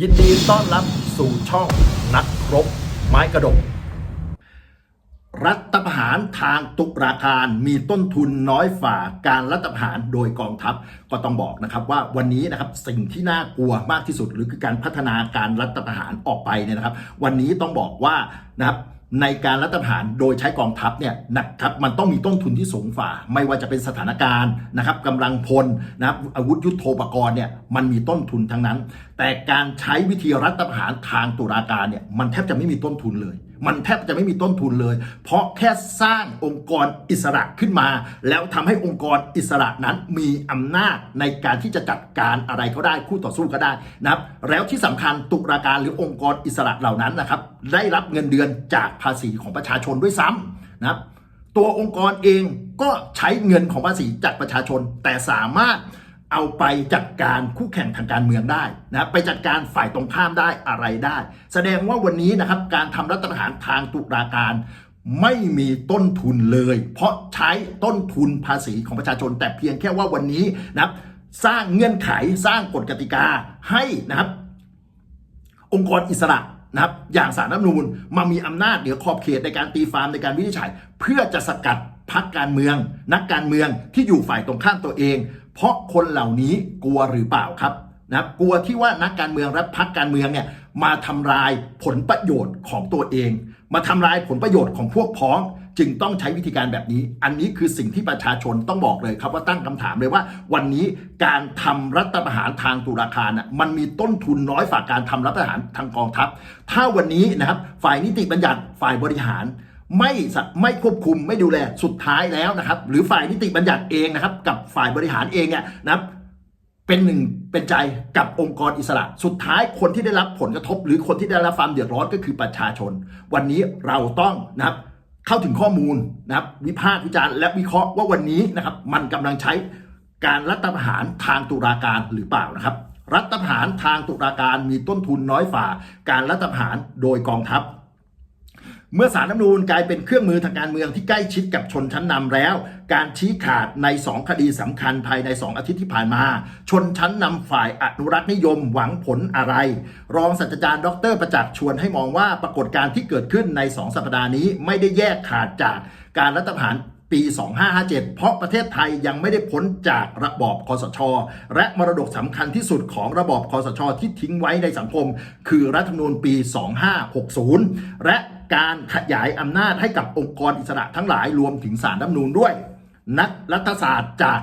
ยินดีต้อนรับสู่ช่องนักครบไม้กระดก รัฐประหารทางตุลาการมีต้นทุนน้อยฝ่าการรัฐประหารโดยกองทัพก็ต้องบอกนะครับว่าวันนี้นะครับสิ่งที่น่ากลัวมากที่สุด หรือคือการพัฒนาการรัฐประหารออกไปเนี่ยนะครับ วันนี้ต้องบอกว่านะครับ ในการรัฐประหารโดยใช้กองทัพเนี่ยนะครับมันต้องมีต้นทุนที่สูงฝ่า ไม่ว่าจะเป็นสถานการณ์นะครับกำลังพลนะครับอาวุธยุโทโธปกรณ์เนี่ยมันมีต้นทุนทั้งนั้น แต่การใช้วิธีรัฐประหารทางตุลาการเนี่ยมันแทบจะไม่มีต้นทุนเลย มันแทบจะไม่มีต้นทุนเลย เพราะแค่สร้างองค์กรอิสระขึ้นมา แล้วทำให้องค์กรอิสระนั้นมีอำนาจในการที่จะจัดการอะไรก็ได้คู่ต่อสู้ก็ได้นะครับแล้วที่สำคัญตุลาการหรือองค์กรอิสระเหล่านั้นนะครับ ได้รับเงินเดือนจากภาษีของประชาชนด้วยซ้ำนะครับตัวองค์กรเองก็ใช้เงินของภาษีจากประชาชน แต่สามารถ เอาไปจัดการคู่แข่งทางการเมืองได้นะไปจัดการฝ่ายตรงข้ามได้อะไรได้ แสดงว่าวันนี้นะครับการทำรัฐประหารทางตุลาการไม่มีต้นทุนเลย เพราะใช้ต้นทุนภาษีของประชาชน แต่เพียงแค่ว่าวันนี้นะครับสร้างเงื่อนไขสร้างกฎกติกาให้นะครับ องค์กรอิสระนะครับอย่างสารรัฐธรรมนูญมามีอำนาจเหนือขอบเขตในการตีฟาร์มในการวินิจฉัย เพื่อจะสกัดพักการเมือง นักการเมืองที่อยู่ฝ่ายตรงข้ามตัวเอง เพราะคนเหล่านี้กลัวหรือเปล่าครับนะครับกลัวที่ว่านักการเมืองและพักการเมืองเนี่ยมาทำลายผลประโยชน์ของตัวเอง มาทำลายผลประโยชน์ของพวกพ้อง จึงต้องใช้วิธีการแบบนี้ อันนี้คือสิ่งที่ประชาชนต้องบอกเลยครับว่าตั้งคำถามเลยว่า วันนี้การทำรัฐประหารทางตุลาการน่ะมันมีต้นทุนน้อยฝ่าการทำรัฐประหารทางกองทัพ ถ้าวันนี้นะครับฝ่ายนิติบัญญัติฝ่ายบริหาร ไม่ไม่ควบคุมไม่ดูแลสุดท้ายแล้วนะครับ หรือฝ่ายนิติบัญญัติเองนะครับ กับฝ่ายบริหารเองเนี่ยนะครับเป็นหนึ่งเป็นใจกับองค์กรอิสระ สุดท้ายคนที่ได้รับผลกระทบ หรือคนที่ได้รับความเดือดร้อนก็คือประชาชน วันนี้เราต้องนะครับเข้าถึงข้อมูลนะครับ วิพากษ์วิจารณ์และวิเคราะห์ว่าวันนี้นะครับ มันกำลังใช้การรัฐประหารทางตุลาการหรือเปล่านะครับ รัฐประหารทางตุลาการมีต้นทุนน้อยฝ่า การรัฐประหารโดยกองทัพ เมื่อสารรัฐนูญกลายเป็นเครื่องมือทางการเมืองที่ใกล้ชิดกับชนชั้นนำแล้ว การชี้ขาดใน 2 คดีสำคัญภายใน 2 อาทิตย์ที่ผ่านมา ชนชั้นนำฝ่ายอนุรักษ์นิยมหวังผลอะไร รองศาสตราจารย์ดรประจักษ์ชวนให้มองว่าปรากฏการณ์ที่เกิดขึ้นใน 2 สัปดาห์นี้ไม่ได้แยกขาดจากการรัฐประหารปี 2557 เพราะประเทศไทยยังไม่ได้พ้นจากระบอบคอสช และมรดกสำคัญที่สุดของระบอบคอสช ที่ทิ้งไว้ในสังคม คือรัฐธรรมนูญปี 2560 และ การขยายอำนาจให้กับองค์กรอิสระทั้งหลายรวมถึงสารรัฐนูนด้วย นักรัฐศาสตร์จาก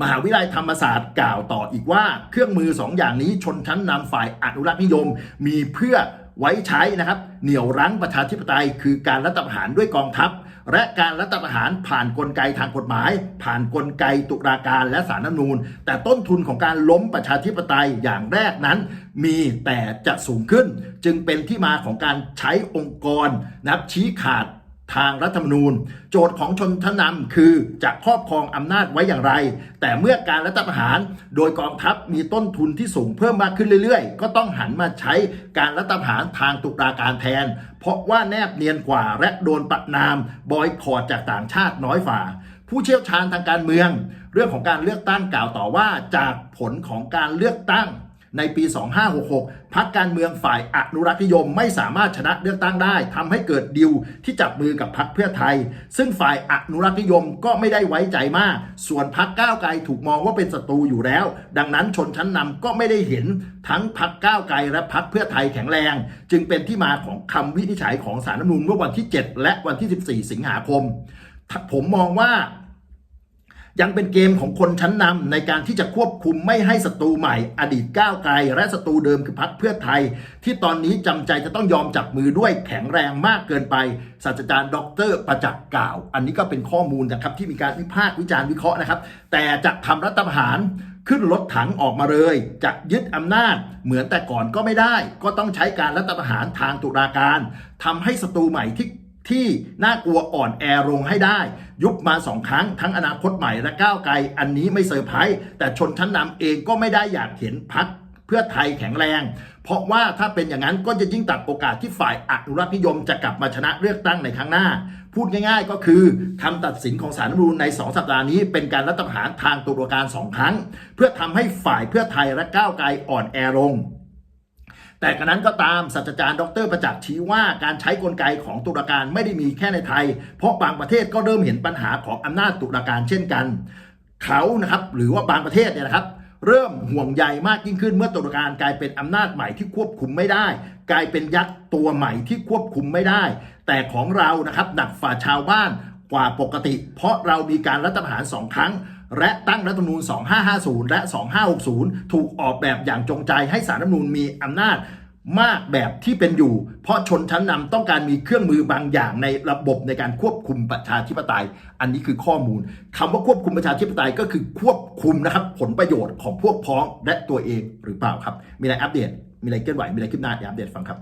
มหาวิทยาลัยธรรมศาสตร์กล่าวต่ออีกว่า เครื่องมือสองอย่างนี้ชนชั้นนำฝ่ายอนุรักษนิยม มีเพื่อ ไว้ใช้นะครับเหนี่ยวรั้งประชาธิปไตย คือการรัฐประหารด้วยกองทัพ และการรัฐประหารผ่านกลไกทางกฎหมาย ผ่านกลไกตุลาการและสารรัฐนูนแต่ต้นทุนของการล้มประชาธิปไตยอย่างแรกนั้น มีแต่จะสูงขึ้น จึงเป็นที่มาของการใช้องค์กรนับชี้ขาด ทางรัฐธรรมนูญ โจทย์ของชนชั้นนำคือจะครอบครองอำนาจไว้อย่างไร แต่เมื่อการรัฐประหาร โดยกองทัพมีต้นทุนที่สูงเพิ่มมากขึ้นเรื่อยๆ ก็ต้องหันมาใช้การรัฐประหารทางตุลาการแทน เพราะว่าแนบเนียนกว่าและโดนประนาม บอยคอรจากต่างชาติน้อยฝ่า ผู้เชี่ยวชาญทางการเมือง เรื่องของการเลือกตั้งกล่าวต่อว่าจากผลของการเลือกตั้ง ในปี 2566 พักการเมืองฝ่ายอนุรักษ์นิยมไม่สามารถชนะเลือกตั้งได้ทำให้เกิดดิวที่จับมือกับพักเพื่อไทย ซึ่งฝ่ายอนุรักษ์นิยมก็ไม่ได้ไว้ใจมาก ส่วนพักก้าวไกลถูกมองว่าเป็นศัตรูอยู่แล้ว ดังนั้นชนชั้นนำก็ไม่ได้เห็นทั้งพักก้าวไกลและพักเพื่อไทยแข็งแรง จึงเป็นที่มาของคำวินิจฉัยของสารรัฐมนูญเมื่อวันที่ 7 และวันที่ 14 สิงหาคม ผมมองว่า ยังเป็นเกมของคนชั้นนำในการที่จะควบคุมไม่ให้ศัตรูใหม่ อดีตก้าวไกล และศัตรูเดิมคือพรรคเพื่อไทย ที่ตอนนี้จำใจจะต้องยอมจับมือด้วยแข็งแรงมากเกินไปศาสตราจารย์ดร ประจักษ์กล่าว อันนี้ก็เป็นข้อมูลนะครับที่มีการวิพากษ์วิจารณ์วิเคราะห์นะครับ แต่จะทำรัฐประหารขึ้นรถถังออกมาเลย จะยึดอำนาจเหมือนแต่ก่อนก็ไม่ได้ ก็ต้องใช้การรัฐประหารทางตุลาการทำให้ศัตรูใหม่ที่ ที่น่ากลัวอ่อนแอลงให้ได้ ยุบมาสองครั้งทั้งอนาคตใหม่และก้าวไกล อันนี้ไม่เซอร์ไพรส์แต่ชนชั้นนำเองก็ไม่ได้อยากเห็นพักเพื่อไทยแข็งแรง เพราะว่าถ้าเป็นอย่างนั้นก็จะยิ่งตัดโอกาสที่ฝ่ายอนุรักษนิยมจะกลับมาชนะเลือกตั้งในครั้งหน้า พูดง่ายๆก็คือคำตัดสินของสารรัฐมนูญใน 2 สัปดาห์นี้เป็นการรัฐประหารทางตุลาการ2ครั้ง เพื่อทำให้ฝ่ายเพื่อไทยและก้าวไกลอ่อนแอลง แต่กระนั้นก็ตามศาสตราจารย์ดรประจักษ์ชี้ว่าการใช้กลไกของตุลาการไม่ได้มีแค่ในไทย เพราะบางประเทศก็เริ่มเห็นปัญหาของอำนาจตุลาการเช่นกัน เขานะครับหรือว่าบางประเทศเนี่ยนะครับเริ่มห่วงใยมากยิ่งขึ้นเมื่อตุลาการกลายเป็นอำนาจใหม่ที่ควบคุมไม่ได้ กลายเป็นยักษ์ตัวใหม่ที่ควบคุมไม่ได้ แต่ของเรานะครับหนักฝ่าชาวบ้านกว่าปกติ เพราะเรามีการรัฐประหารสองครั้ง และตั้งรัฐธรรมนูญ 2550 และ 2560 ถูกออกแบบอย่างจงใจให้สารรัฐธรรมนูญมีอำนาจมากแบบที่เป็นอยู่ เพราะชนชั้นนำต้องการมีเครื่องมือบางอย่างในระบบในการควบคุมประชาธิปไตย อันนี้คือข้อมูลคำว่าควบคุมประชาธิปไตยก็คือควบคุมนะครับผลประโยชน์ของพวกพ้องและตัวเองหรือเปล่าครับ มีอะไรอัปเดต มีอะไรเคลื่อนไหว มีอะไรขึ้นหน้าอัปเดตฟังครับ